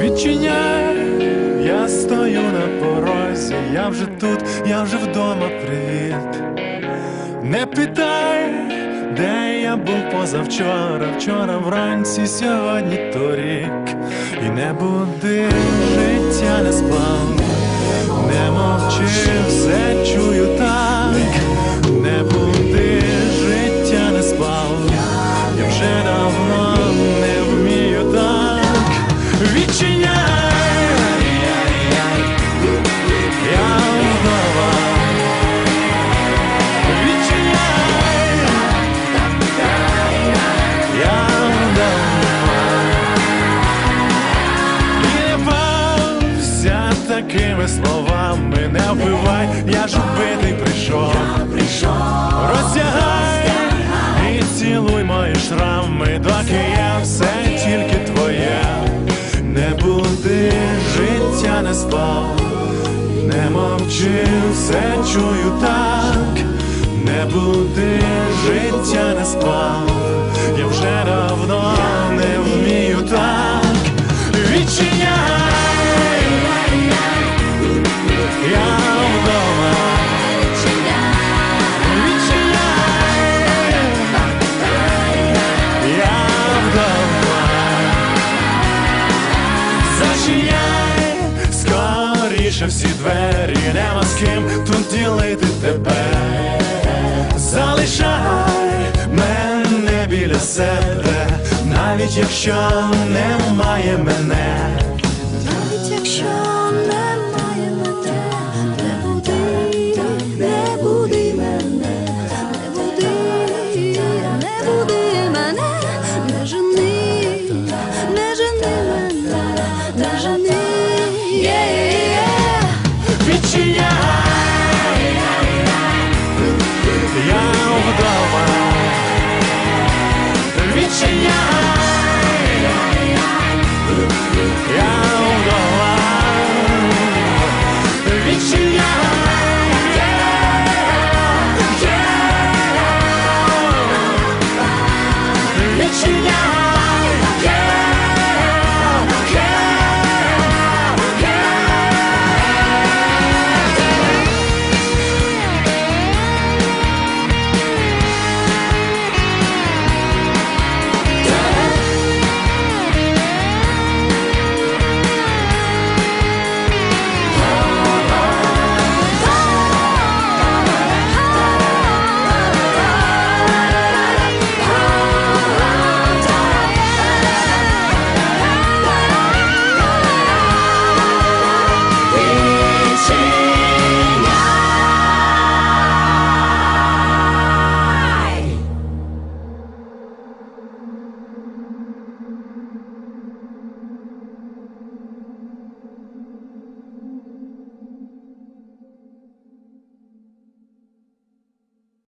Відчиняй, я стою на порозі, я вже тут, я вже вдома, привіт. Не питай, де я був позавчора, вчора вранці, сьогодні торік. І не буди, життя не спав, не мовчи, все чую так, не життя не спав, я вже давно не вмію так. Відчиняй, я. Відчиняй, я не бався такими словами, я ж убитий прийшов. Роздягай і цілуй мої шрами, доки я все тільки твоє. Не буди, життя не спав, не мовчи, все чую так, не буди, життя не спав, скоріше всі двері, нема з ким тут ділити тебе. Залишай мене біля себе, навіть якщо немає мене.